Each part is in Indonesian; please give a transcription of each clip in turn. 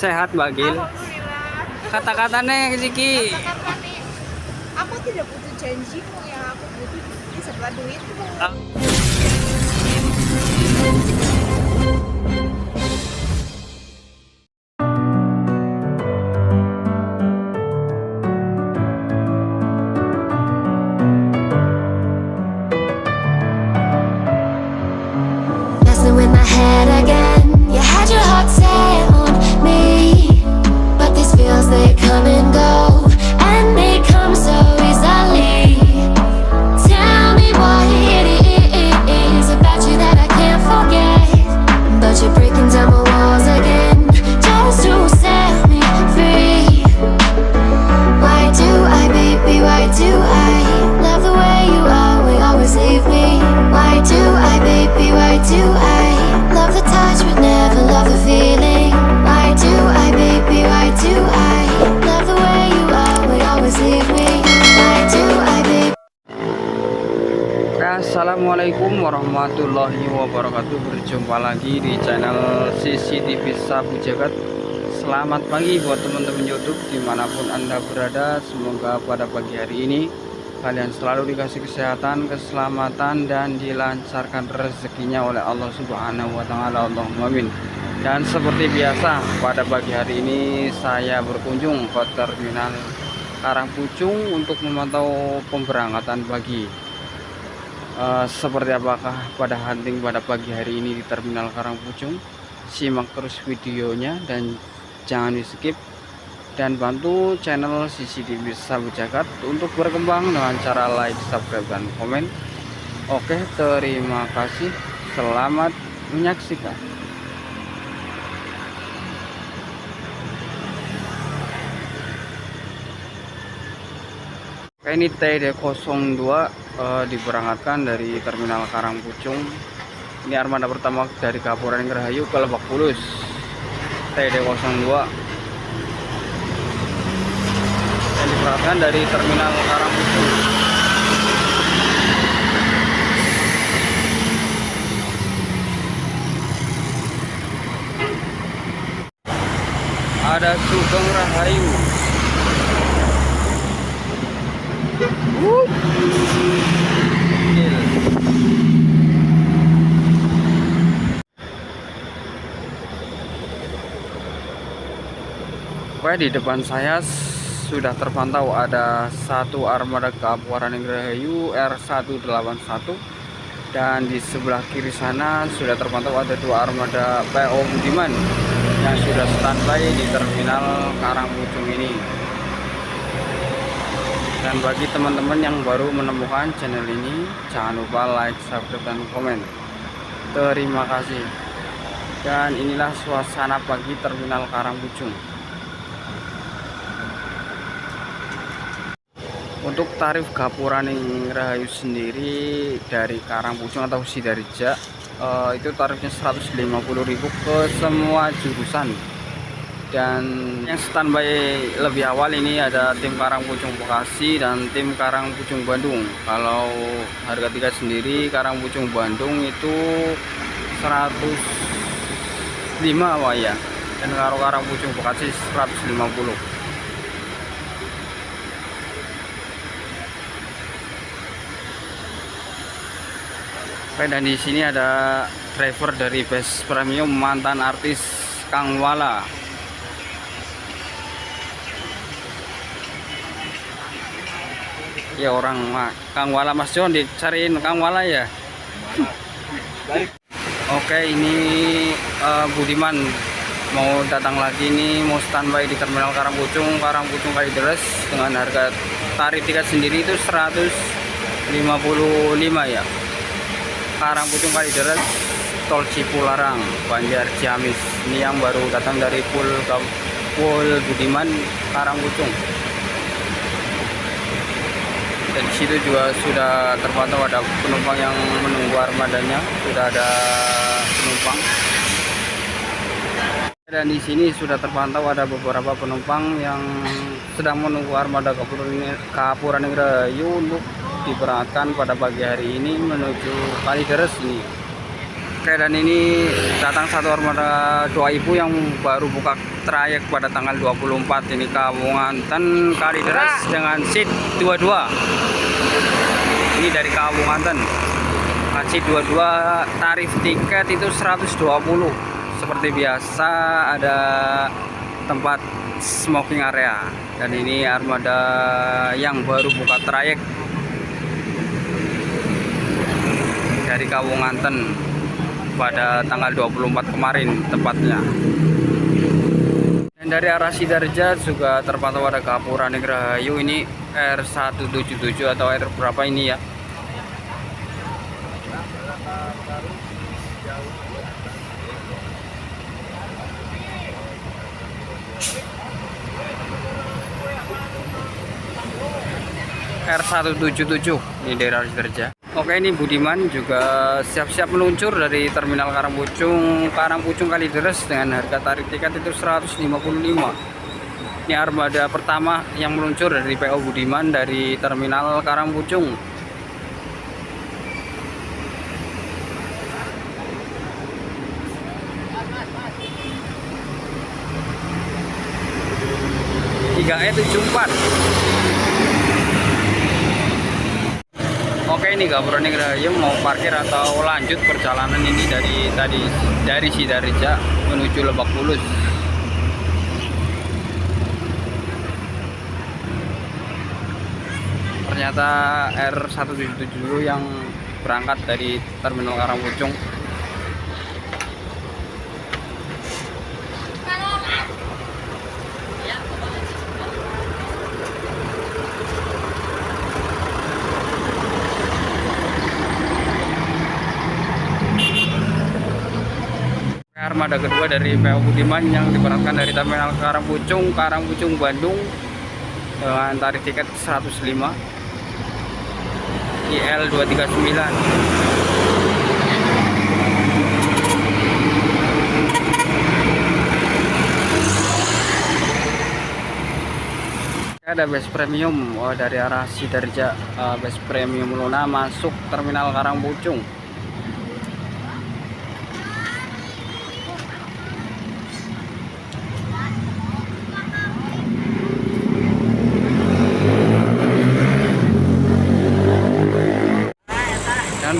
Sehat Mbak Gil. Alhamdulillah. Kata-katanya Ziki. Karena nih, aku tidak butuh janjimu yang aku butuh sebelah duitmu. Ah. Assalamualaikum warahmatullahi wabarakatuh. Berjumpa lagi di channel CCTV Sabu Jagat. Selamat pagi buat teman-teman Youtube Di mana pun anda berada. Semoga pada pagi hari ini Kalian selalu dikasih kesehatan, keselamatan Dan dilancarkan rezekinya oleh Allah subhanahu wa ta'ala. Allahumma amin. Dan seperti biasa pada pagi hari ini Saya berkunjung ke terminal Karangpucung Untuk memantau pemberangkatan pagi Eh, seperti apakah pada hunting pada pagi hari ini di Terminal Karangpucung? Simak terus videonya dan jangan di skip. Dan bantu channel CCTV Sabu Jagat untuk berkembang dengan cara like, subscribe, dan komen. Oke terima kasih. Selamat menyaksikan. Ini TD02 eh, diberangkatkan dari Terminal Karangpucung. Ini armada pertama dari Kabupaten Rahayu ke Lebak Bulus. TD02 yang diberangkatkan dari Terminal Karangpucung. Ada Sugeng Rahayu. Gil. Oke, di depan saya sudah terpantau ada satu armada Kapuaran Rahayu R181 dan di sebelah kiri sana sudah terpantau ada dua armada PO Budiman yang sudah standby di terminal Karangpucung ini. Dan bagi teman-teman yang baru menemukan channel ini, jangan lupa like, subscribe, dan komen. Terima kasih. Dan inilah suasana pagi Terminal Karangpucung. Untuk tarif Gapuraning Rahayu sendiri dari Karangpucung atau Sidarija eh, itu tarifnya 150.000 ke semua jurusan dan yang standby lebih awal ini ada tim Karangpucung Bekasi dan tim Karangpucung Bandung. Kalau harga tiket sendiri Karangpucung Bandung itu 105 wah ya. Dan kalau Karangpucung Bekasi 150 Oke dan di sini ada driver dari bus premium mantan artis Kang Wala ya orang Kang Wala Mas John dicariin. Kang Wala ya? Oke ini eh, Budiman mau datang lagi ini mau standby di Terminal Karangpucung Karangpucung Kalideres dengan harga tarif tiket sendiri itu 155 ya. Karangpucung Kalideres Tol Cipularang Banjar Ciamis. Ini yang baru datang dari Pul Pul Budiman Karangpucung dan di situ juga sudah terpantau ada penumpang yang menunggu armadanya. Sudah ada penumpang. Dan di sini sudah terpantau ada beberapa penumpang yang sedang menunggu armada Kapuraning Rahayu untuk diberangkatkan pada pagi hari ini menuju Kalideres ini Oke dan ini datang satu armada dua ibu yang baru buka trayek pada tanggal 24 ini Kawunganten Kalideres dengan seat 22 ini dari Kawunganten nah, seat 22 tarif tiket itu 120 seperti biasa ada tempat smoking area. Dan ini armada yang baru buka trayek dari Kawunganten pada tanggal 24 kemarin tepatnya. Dan dari arah Sidarja juga terpantau ada Kapura Negrahayu. Ini R177 atau R berapa ini ya? R177 ini daerah Sidarja Oke ini Budiman juga siap-siap meluncur dari Terminal Karangpucung Karangpucung Kalideres dengan harga tarik tiket itu 155 Ini armada pertama yang meluncur dari PO Budiman dari Terminal Karangpucung. Tiga e 74 Oke ini Gapura Rahayu mau parkir atau lanjut perjalanan ini dari tadi dari Sidarja menuju Lebak Bulus. Ternyata R177 yang berangkat dari Terminal Karangpucung armada kedua dari PO Budiman yang diberangkatkan dari Terminal Karangpucung, Karangpucung, Bandung dengan tarif tiket 105 IL 239 ada base premium oh, dari arah Sidarja eh, base premium Luna masuk terminal Karangpucung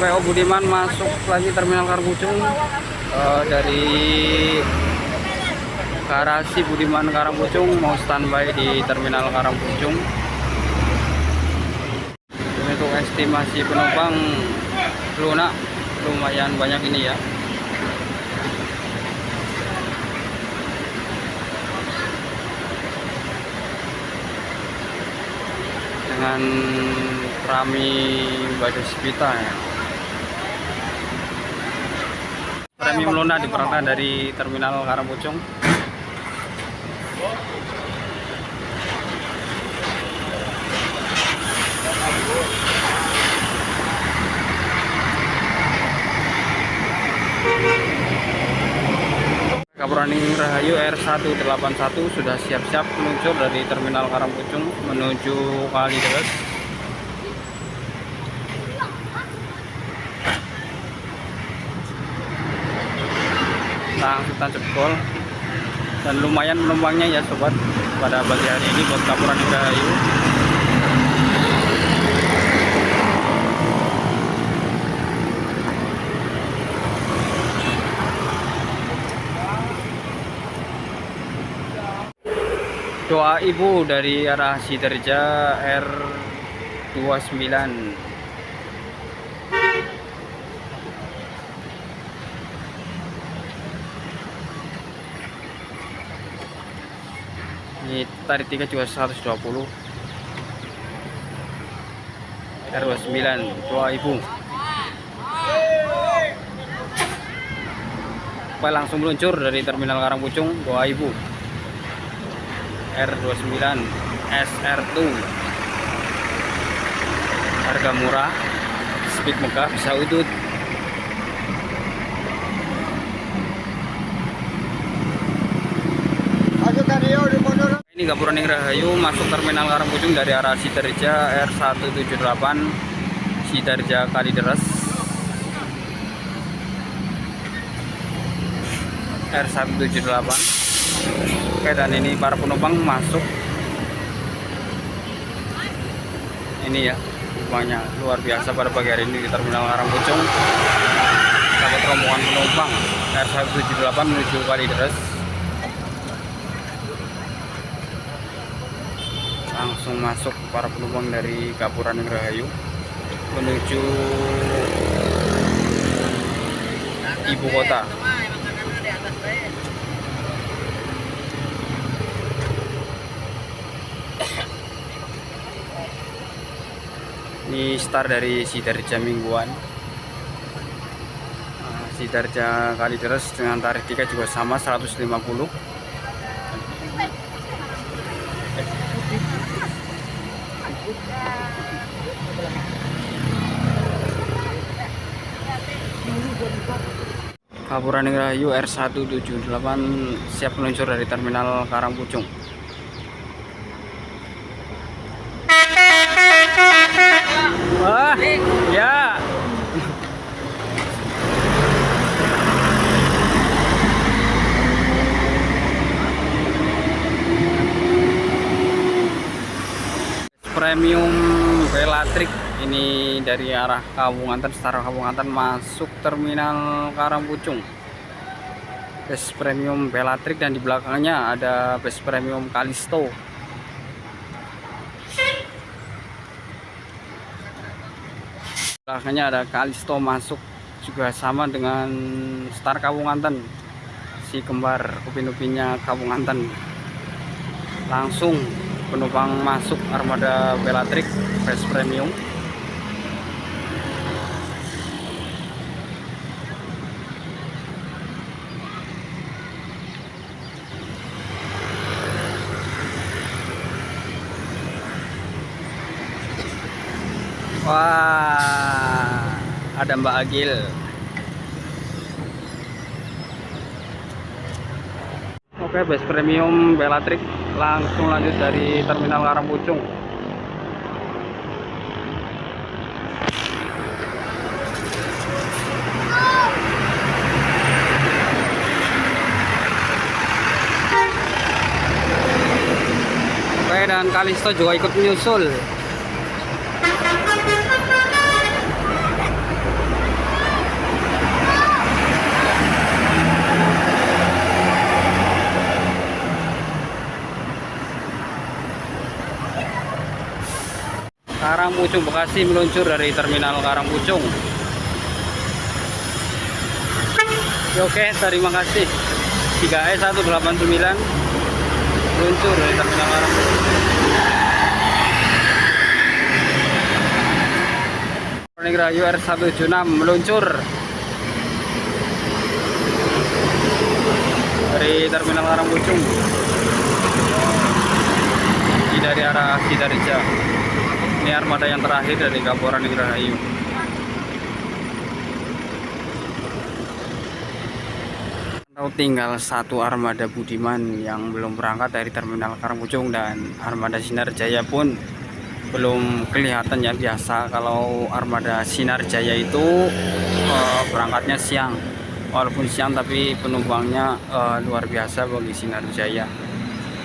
PO Budiman masuk lagi terminal Karangpucung eh, dari garasi Budiman Karangpucung mau standby di terminal Karangpucung untuk estimasi penumpang lunak lumayan banyak ini ya. Dengan Rami Baju Spita ya Premium Luna diperangkat dari terminal Karangpucung Kaprani Rahayu R181 sudah siap-siap meluncur dari Terminal Karangpucung menuju Kalideres. Langsung tancap gol dan lumayan penumpangnya ya sobat pada pagi hari ini buat Kaprani Rahayu. doa ibu dari arah Siderja R29 ini tarif tiket juga 120 R29 doa ibu. Pak langsung meluncur dari terminal Karangpucung doa ibu. R29 SR2 harga murah speed megah bisa udut ini Gapura Ning Rahayu masuk terminal Karangpucung dari arah Sidarja R178 Sidarja Kalideres. R178 Oke dan ini para penumpang masuk. Ini ya penumpangnya luar biasa pada pagi hari ini di Terminal Karangpucung. Dapat rombongan penumpang R178 menuju Kalideres langsung masuk para penumpang dari Kapuran Rahayu menuju ibu kota. Ini start dari Sidarja mingguan. Sidarja Kalideres dengan tarif tiket juga sama 150 Kabupaten Rahayu R178 siap meluncur dari Terminal Karangpucung. Wah, ya. Premium Bellatrix ini dari arah Kawunganten setara Kawunganten masuk terminal Karangpucung bus premium Bellatrix dan di belakangnya ada bus premium Kalisto. Belakangnya ada Kalisto masuk juga sama dengan Star Kawunganten si kembar upin-upinnya Kawunganten langsung penumpang masuk armada Bellatrix bus premium Wah, ada Mbak Agil. Oke, bus premium Bellatrix langsung lanjut dari Terminal Karangpucung. Oke, dan Kalisto juga ikut menyusul. Karangpucung Bekasi meluncur dari Terminal Karangpucung. Ya, Oke, terima kasih. 3E 189 meluncur dari Terminal Karangpucung. Kronik Rahayu R176 meluncur dari Terminal Karangpucung. Dari arah Sidarija. Ini armada yang terakhir dari Kabupaten Rahayu. Tahu tinggal satu armada Budiman yang belum berangkat dari Terminal Karangpucung dan armada Sinar Jaya pun belum kelihatan ya biasa. Kalau armada Sinar Jaya itu eh, berangkatnya siang. Walaupun siang tapi penumpangnya eh, luar biasa bagi Sinar Jaya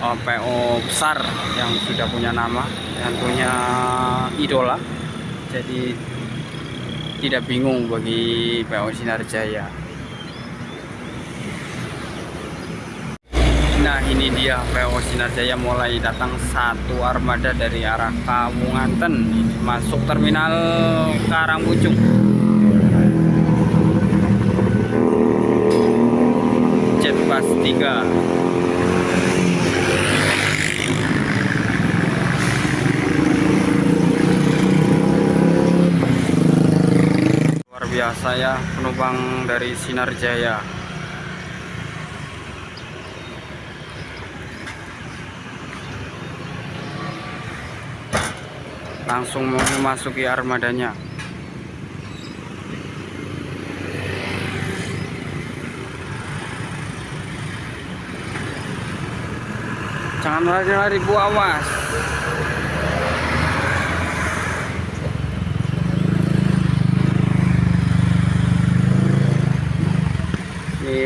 PO besar yang sudah punya nama yang punya idola. Jadi tidak bingung bagi PO Sinar Jaya Nah ini dia PO Sinar Jaya mulai datang satu armada dari arah Kawunganten ini masuk terminal Karangpucung Jetbus 3 ya penumpang dari Sinar Jaya. Langsung mau memasuki armadanya. Jangan lari-lari bu awas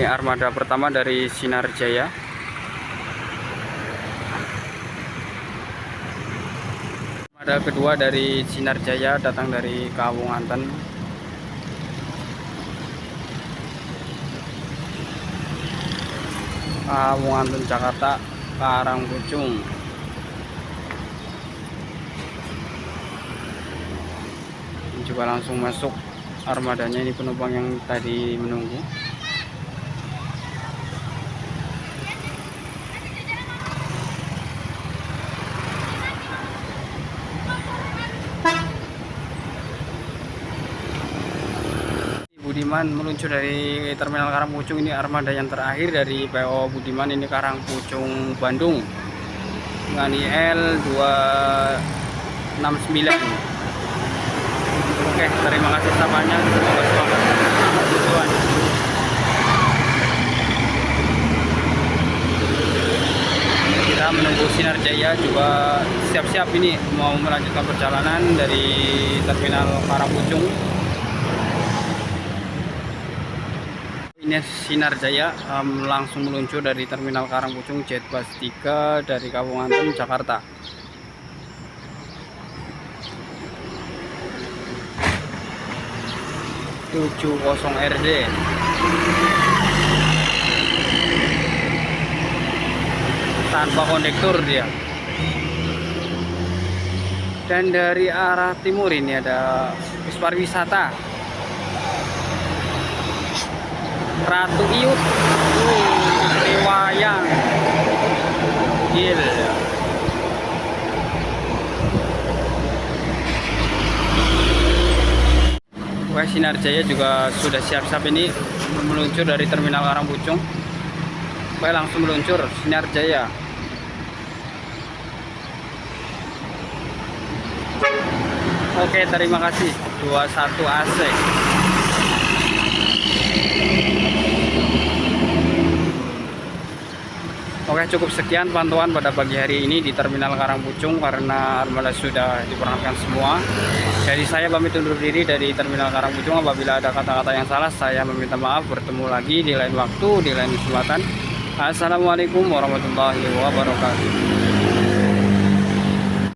armada pertama dari Sinar Jaya. Armada kedua dari Sinar Jaya datang dari Kawunganten Kawunganten Jakarta Karangpucung coba langsung masuk. Armadanya ini penumpang yang tadi menunggu. Budiman meluncur dari Terminal Karangpucung ini armada yang terakhir dari PO Budiman ini Karangpucung Bandung. Dengan IL 269 Oke terima kasih sahabatnya. Semoga selamat tujuan. Kita menunggu Sinar Jaya juga siap-siap ini mau melanjutkan perjalanan dari Terminal Karangpucung ini Sinar Jaya em, langsung meluncur dari Terminal Karangpucung Jetbus 3 dari Kawunganten Jakarta. tujuh kosong RD tanpa kondektur dia. Dan dari arah timur ini ada bus pariwisata Ratu Iut Dewayang Gil Oke Sinar Jaya juga sudah siap-siap ini meluncur dari Terminal Karangpucung Oke langsung meluncur Sinar Jaya Oke terima kasih. 21 AC Oke cukup sekian pantauan pada pagi hari ini di Terminal Karangpucung karena armada sudah diperangkatkan semua. Jadi saya pamit undur diri dari Terminal Karangpucung apabila ada kata-kata yang salah saya meminta maaf. Bertemu lagi di lain waktu, di lain kesempatan. Assalamualaikum warahmatullahi wabarakatuh.